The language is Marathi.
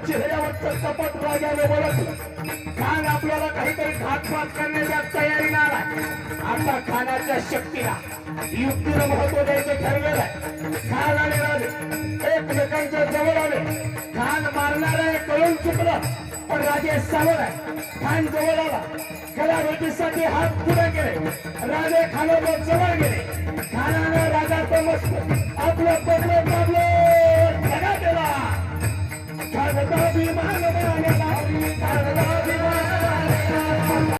चेहऱ्यावरचं कपट राजाने बोलत खान आपल्याला काहीतरी घातपात करण्याच्या तयारीला आला आता खानाच्या शक्तीला युक्तीला महत्त्व द्यायचं ठरलेलं आहे खान आणि राजे एकमेकांच्या जवळ आले खान मारणार आहे कळून चुकलं. पण राजे सावध आहे खान जवळ आला गळा हात पुढे गेले राजे खानावर जवळ गेले. खानानं राजाचं मस्त आपलं पत्र